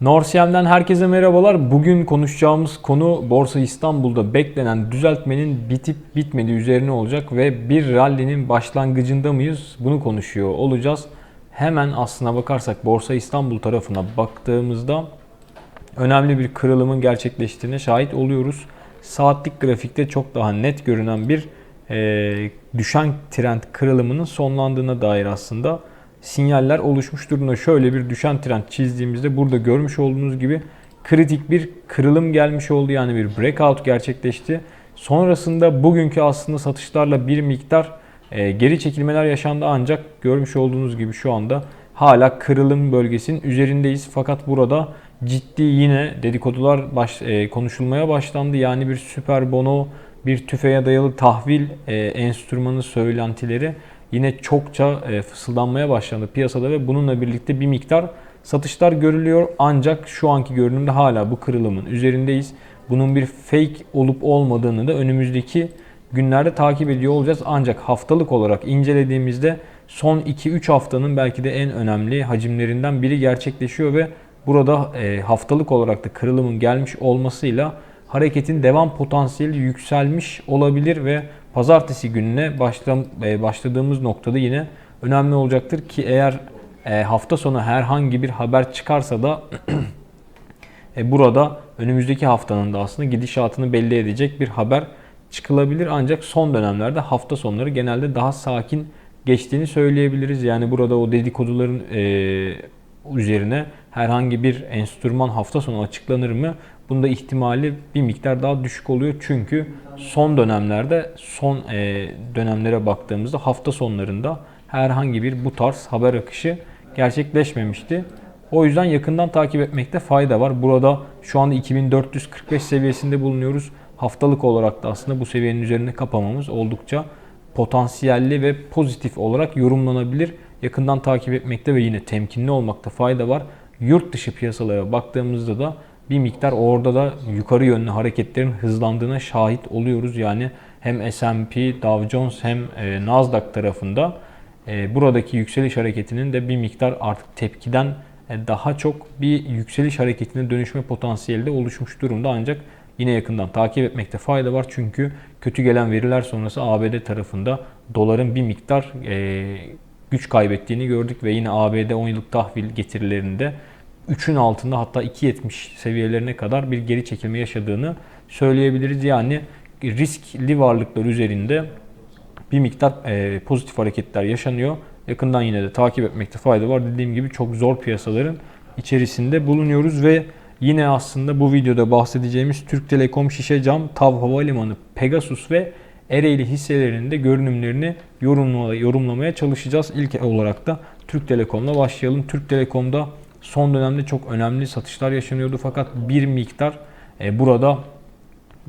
Norsiyem'den herkese merhabalar. Bugün konuşacağımız konu Borsa İstanbul'da beklenen düzeltmenin bitip bitmediği üzerine olacak ve bir rallinin başlangıcında mıyız? Bunu konuşuyor olacağız. Hemen aslına bakarsak Borsa İstanbul tarafına baktığımızda önemli bir kırılımın gerçekleştiğine şahit oluyoruz. Saatlik grafikte çok daha net görünen bir e, düşen trend kırılımının sonlandığına dair aslında sinyaller oluşmuş durumda. Şöyle bir düşen trend çizdiğimizde burada görmüş olduğunuz gibi kritik bir kırılım gelmiş oldu. Yani bir breakout gerçekleşti. Sonrasında bugünkü aslında satışlarla bir miktar e, geri çekilmeler yaşandı ancak görmüş olduğunuz gibi şu anda hala kırılım bölgesinin üzerindeyiz. Fakat burada ciddi yine dedikodular baş, e, konuşulmaya başlandı. Yani bir süper bono, bir tüfeğe dayalı tahvil e, enstrümanı söylentileri yine çokça e, fısıldanmaya başlandı piyasada ve bununla birlikte bir miktar satışlar görülüyor. Ancak şu anki görünümde hala bu kırılımın üzerindeyiz. Bunun bir fake olup olmadığını da önümüzdeki günlerde takip ediyor olacağız. Ancak haftalık olarak incelediğimizde son 2-3 haftanın belki de en önemli hacimlerinden biri gerçekleşiyor ve burada e, haftalık olarak da kırılımın gelmiş olmasıyla hareketin devam potansiyeli yükselmiş olabilir ve pazartesi gününe e, başladığımız noktada yine önemli olacaktır ki eğer e, hafta sonu herhangi bir haber çıkarsa da e, burada önümüzdeki haftanın da aslında gidişatını belli edecek bir haber çıkılabilir. Ancak son dönemlerde hafta sonları genelde daha sakin geçtiğini söyleyebiliriz. Yani burada o dedikoduların üzerine herhangi bir enstrüman hafta sonu açıklanır mı? Bunda ihtimali bir miktar daha düşük oluyor. Çünkü son dönemlerde son e, dönemlere baktığımızda hafta sonlarında herhangi bir bu tarz haber akışı gerçekleşmemişti. O yüzden yakından takip etmekte fayda var. Burada şu anda 2445 seviyesinde bulunuyoruz. Haftalık olarak da aslında bu seviyenin üzerinde kapamamız oldukça potansiyelli ve pozitif olarak yorumlanabilir. Yakından takip etmekte ve yine temkinli olmakta fayda var. Yurt dışı piyasalara baktığımızda da bir miktar orada da yukarı yönlü hareketlerin hızlandığına şahit oluyoruz. Yani hem S&P, Dow Jones hem e, Nasdaq tarafında e, buradaki yükseliş hareketinin de bir miktar artık tepkiden e, daha çok bir yükseliş hareketine dönüşme potansiyeli de oluşmuş durumda. Ancak yine yakından takip etmekte fayda var. Çünkü kötü gelen veriler sonrası ABD tarafında doların bir miktar güç kaybettiğini gördük ve yine ABD 10 yıllık tahvil getirilerinde 3'ün altında hatta 2.70 seviyelerine kadar bir geri çekilme yaşadığını söyleyebiliriz. Yani riskli varlıklar üzerinde bir miktar e, pozitif hareketler yaşanıyor. Yakından yine de takip etmekte fayda var. Dediğim gibi çok zor piyasaların içerisinde bulunuyoruz ve yine aslında bu videoda bahsedeceğimiz Türk Telekom Şişe Cam, TAV Havalimanı, Pegasus ve Ereğli hisselerinin de görünümlerini yorumlamaya çalışacağız. İlk olarak da Türk Telekom'la başlayalım. Türk Telekom'da son dönemde çok önemli satışlar yaşanıyordu fakat bir miktar e, burada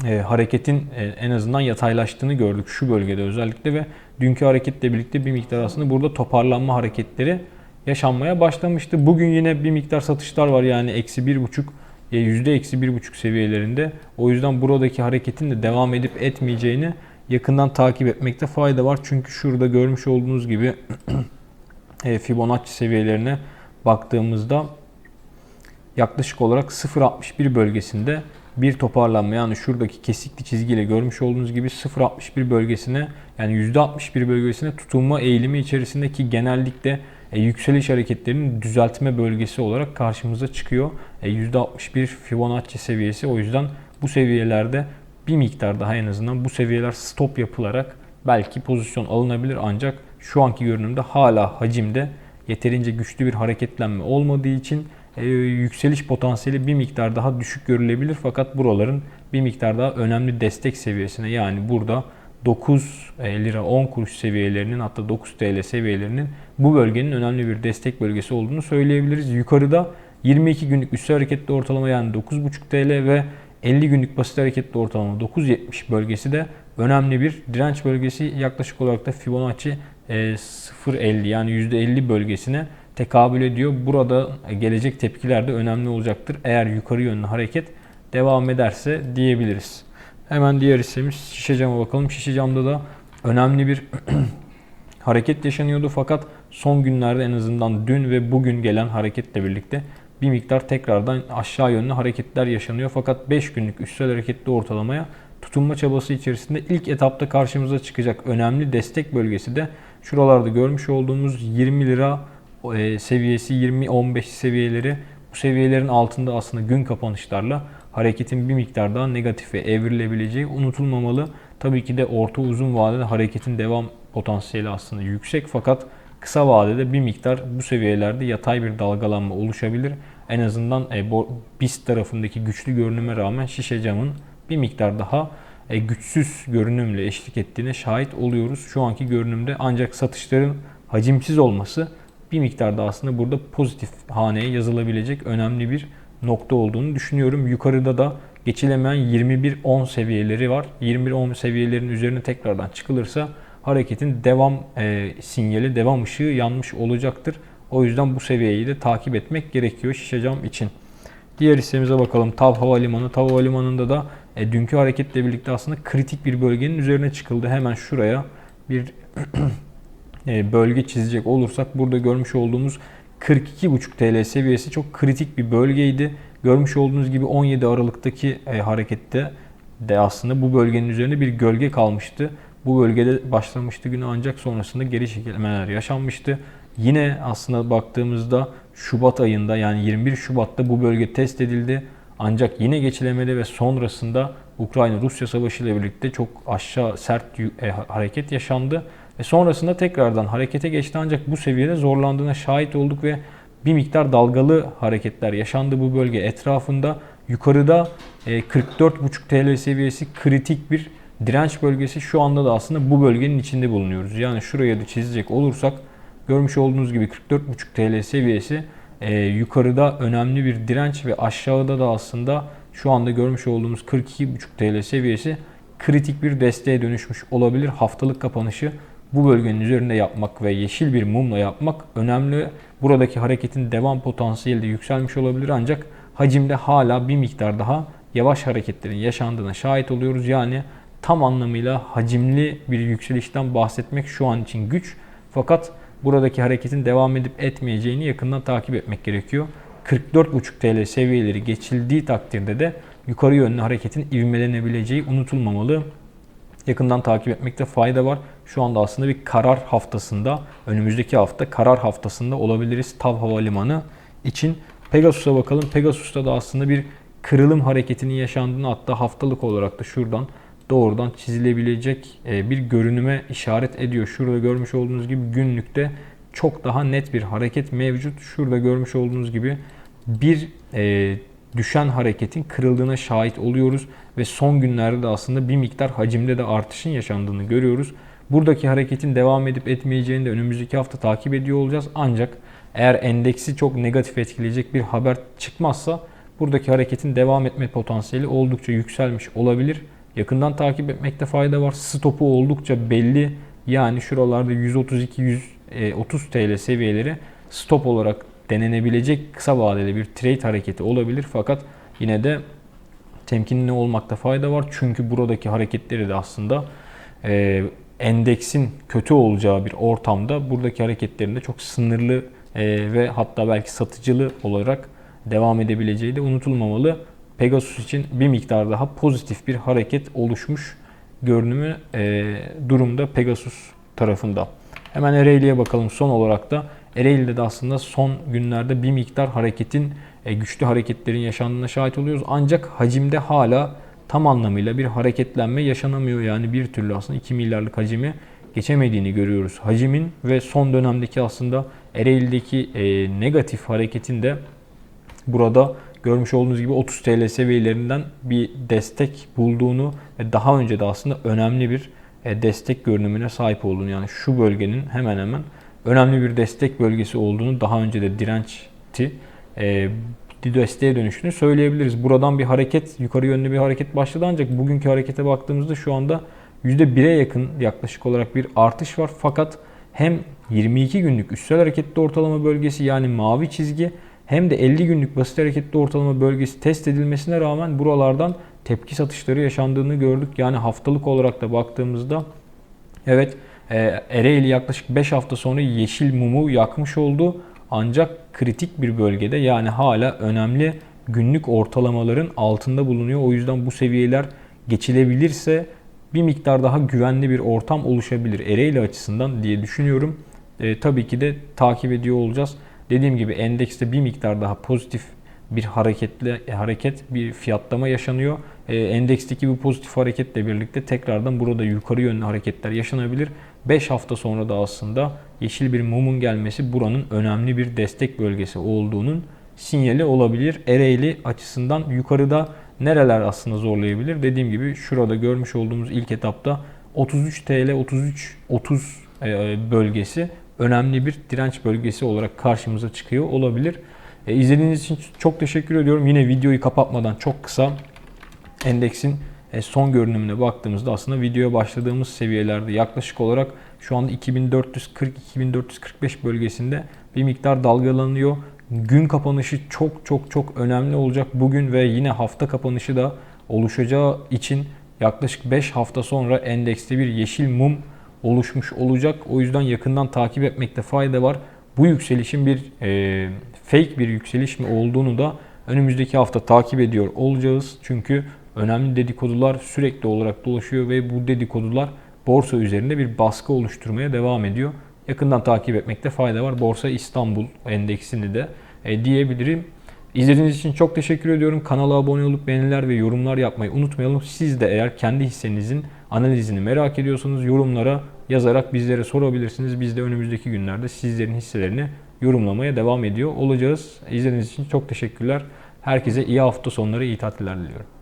e, hareketin e, en azından yataylaştığını gördük şu bölgede özellikle ve dünkü hareketle birlikte bir miktar aslında burada toparlanma hareketleri yaşanmaya başlamıştı. Bugün yine bir miktar satışlar var yani eksi bir buçuk yüzde eksi bir buçuk seviyelerinde. O yüzden buradaki hareketin de devam edip etmeyeceğini yakından takip etmekte fayda var. Çünkü şurada görmüş olduğunuz gibi Fibonacci seviyelerine baktığımızda yaklaşık olarak 0.61 bölgesinde bir toparlanma yani şuradaki kesikli çizgiyle görmüş olduğunuz gibi 0.61 bölgesine yani %61 bölgesine tutunma eğilimi içerisindeki genellikle e, yükseliş hareketlerinin düzeltme bölgesi olarak karşımıza çıkıyor. E, %61 Fibonacci seviyesi o yüzden bu seviyelerde bir miktar daha en azından bu seviyeler stop yapılarak belki pozisyon alınabilir ancak şu anki görünümde hala hacimde yeterince güçlü bir hareketlenme olmadığı için e, yükseliş potansiyeli bir miktar daha düşük görülebilir. Fakat buraların bir miktar daha önemli destek seviyesine yani burada 9 e, lira 10 kuruş seviyelerinin hatta 9 TL seviyelerinin bu bölgenin önemli bir destek bölgesi olduğunu söyleyebiliriz. Yukarıda 22 günlük üstü hareketli ortalama yani 9,5 TL ve 50 günlük basit hareketli ortalama 9.70 bölgesi de önemli bir direnç bölgesi. Yaklaşık olarak da Fibonacci 0.50 e, yani %50 bölgesine tekabül ediyor. Burada gelecek tepkiler de önemli olacaktır. Eğer yukarı yönlü hareket devam ederse diyebiliriz. Hemen diğer hissemiz şişe cama bakalım. Şişe camda da önemli bir hareket yaşanıyordu fakat son günlerde en azından dün ve bugün gelen hareketle birlikte bir miktar tekrardan aşağı yönlü hareketler yaşanıyor. Fakat 5 günlük üstel hareketli ortalamaya tutunma çabası içerisinde ilk etapta karşımıza çıkacak önemli destek bölgesi de şuralarda görmüş olduğumuz 20 lira e, seviyesi 20-15 seviyeleri bu seviyelerin altında aslında gün kapanışlarla hareketin bir miktar daha negatife evrilebileceği unutulmamalı. Tabii ki de orta uzun vadede hareketin devam potansiyeli aslında yüksek fakat kısa vadede bir miktar bu seviyelerde yatay bir dalgalanma oluşabilir. En azından e, BIST tarafındaki güçlü görünüme rağmen şişe camın bir miktar daha güçsüz görünümle eşlik ettiğine şahit oluyoruz. Şu anki görünümde ancak satışların hacimsiz olması bir miktar da aslında burada pozitif haneye yazılabilecek önemli bir nokta olduğunu düşünüyorum. Yukarıda da geçilemeyen 21-10 seviyeleri var. 21-10 seviyelerin üzerine tekrardan çıkılırsa hareketin devam e, sinyali, devam ışığı yanmış olacaktır. O yüzden bu seviyeyi de takip etmek gerekiyor şişecam için. Diğer hissemize bakalım. Tav Havalimanı. Tav Havalimanı'nda da e, dünkü hareketle birlikte aslında kritik bir bölgenin üzerine çıkıldı. Hemen şuraya bir e, bölge çizecek olursak burada görmüş olduğumuz 42,5 TL seviyesi çok kritik bir bölgeydi. Görmüş olduğunuz gibi 17 Aralık'taki e, harekette de aslında bu bölgenin üzerinde bir gölge kalmıştı. Bu bölgede başlamıştı günü ancak sonrasında geri çekilmeler yaşanmıştı. Yine aslında baktığımızda Şubat ayında yani 21 Şubat'ta bu bölge test edildi. Ancak yine geçilemedi ve sonrasında Ukrayna-Rusya savaşı ile birlikte çok aşağı sert e, hareket yaşandı. Ve sonrasında tekrardan harekete geçti ancak bu seviyede zorlandığına şahit olduk ve bir miktar dalgalı hareketler yaşandı bu bölge etrafında. Yukarıda 44,5 TL seviyesi kritik bir direnç bölgesi. Şu anda da aslında bu bölgenin içinde bulunuyoruz. Yani şuraya da çizecek olursak görmüş olduğunuz gibi 44,5 TL seviyesi e, yukarıda önemli bir direnç ve aşağıda da aslında şu anda görmüş olduğumuz 42,5 TL seviyesi kritik bir desteğe dönüşmüş olabilir. Haftalık kapanışı bu bölgenin üzerinde yapmak ve yeşil bir mumla yapmak önemli. Buradaki hareketin devam potansiyeli de yükselmiş olabilir ancak hacimde hala bir miktar daha yavaş hareketlerin yaşandığına şahit oluyoruz. Yani tam anlamıyla hacimli bir yükselişten bahsetmek şu an için güç. Fakat buradaki hareketin devam edip etmeyeceğini yakından takip etmek gerekiyor. 44,5 TL seviyeleri geçildiği takdirde de yukarı yönlü hareketin ivmelenebileceği unutulmamalı. Yakından takip etmekte fayda var. Şu anda aslında bir karar haftasında, önümüzdeki hafta karar haftasında olabiliriz TAV Havalimanı için. Pegasus'a bakalım. Pegasus'ta da aslında bir kırılım hareketinin yaşandığını hatta haftalık olarak da şuradan doğrudan çizilebilecek e, bir görünüme işaret ediyor. Şurada görmüş olduğunuz gibi günlükte çok daha net bir hareket mevcut. Şurada görmüş olduğunuz gibi bir e, düşen hareketin kırıldığına şahit oluyoruz ve son günlerde de aslında bir miktar hacimde de artışın yaşandığını görüyoruz. Buradaki hareketin devam edip etmeyeceğini de önümüzdeki hafta takip ediyor olacağız. Ancak eğer endeksi çok negatif etkileyecek bir haber çıkmazsa buradaki hareketin devam etme potansiyeli oldukça yükselmiş olabilir. Yakından takip etmekte fayda var. Stopu oldukça belli. Yani şuralarda 132-130 TL seviyeleri stop olarak denenebilecek kısa vadeli bir trade hareketi olabilir. Fakat yine de temkinli olmakta fayda var. Çünkü buradaki hareketleri de aslında e, endeksin kötü olacağı bir ortamda buradaki hareketlerinde çok sınırlı e, ve hatta belki satıcılı olarak devam edebileceği de unutulmamalı. Pegasus için bir miktar daha pozitif bir hareket oluşmuş görünümü e, durumda Pegasus tarafında. Hemen Ereğli'ye bakalım son olarak da. Ereğli'de de aslında son günlerde bir miktar hareketin, e, güçlü hareketlerin yaşandığına şahit oluyoruz. Ancak hacimde hala tam anlamıyla bir hareketlenme yaşanamıyor. Yani bir türlü aslında 2 milyarlık hacimi geçemediğini görüyoruz. Hacimin ve son dönemdeki aslında Ereğli'deki e, negatif hareketin de burada görmüş olduğunuz gibi 30 TL seviyelerinden bir destek bulduğunu ve daha önce de aslında önemli bir e, destek görünümüne sahip olduğunu yani şu bölgenin hemen hemen önemli bir destek bölgesi olduğunu daha önce de dirençti e, desteğe dönüştüğünü söyleyebiliriz. Buradan bir hareket, yukarı yönlü bir hareket başladı ancak bugünkü harekete baktığımızda şu anda %1'e yakın yaklaşık olarak bir artış var. Fakat hem 22 günlük üstel hareketli ortalama bölgesi yani mavi çizgi hem de 50 günlük basit hareketli ortalama bölgesi test edilmesine rağmen buralardan tepki satışları yaşandığını gördük. Yani haftalık olarak da baktığımızda evet e, Ereğli yaklaşık 5 hafta sonra yeşil mumu yakmış oldu. Ancak kritik bir bölgede yani hala önemli günlük ortalamaların altında bulunuyor. O yüzden bu seviyeler geçilebilirse bir miktar daha güvenli bir ortam oluşabilir Ereğli açısından diye düşünüyorum. E, tabii ki de takip ediyor olacağız. Dediğim gibi endekste bir miktar daha pozitif bir hareketle hareket bir fiyatlama yaşanıyor. E, endeksteki bu pozitif hareketle birlikte tekrardan burada yukarı yönlü hareketler yaşanabilir. 5 hafta sonra da aslında yeşil bir mumun gelmesi buranın önemli bir destek bölgesi olduğunun sinyali olabilir. Ereğli açısından yukarıda nereler aslında zorlayabilir? Dediğim gibi şurada görmüş olduğumuz ilk etapta 33 TL 33 30 e, bölgesi önemli bir direnç bölgesi olarak karşımıza çıkıyor olabilir. E, izlediğiniz için çok teşekkür ediyorum. Yine videoyu kapatmadan çok kısa endeksin e, son görünümüne baktığımızda aslında videoya başladığımız seviyelerde yaklaşık olarak şu anda 2440-2445 bölgesinde bir miktar dalgalanıyor. Gün kapanışı çok çok çok önemli olacak bugün ve yine hafta kapanışı da oluşacağı için yaklaşık 5 hafta sonra endekste bir yeşil mum oluşmuş olacak. O yüzden yakından takip etmekte fayda var. Bu yükselişin bir e, fake bir yükseliş mi olduğunu da önümüzdeki hafta takip ediyor olacağız. Çünkü önemli dedikodular sürekli olarak dolaşıyor ve bu dedikodular borsa üzerinde bir baskı oluşturmaya devam ediyor. Yakından takip etmekte fayda var. Borsa İstanbul endeksini de e, diyebilirim. İzlediğiniz için çok teşekkür ediyorum. Kanala abone olup beğeniler ve yorumlar yapmayı unutmayalım. Siz de eğer kendi hissenizin analizini merak ediyorsanız yorumlara yazarak bizlere sorabilirsiniz. Biz de önümüzdeki günlerde sizlerin hisselerini yorumlamaya devam ediyor olacağız. İzlediğiniz için çok teşekkürler. Herkese iyi hafta sonları, iyi tatiller diliyorum.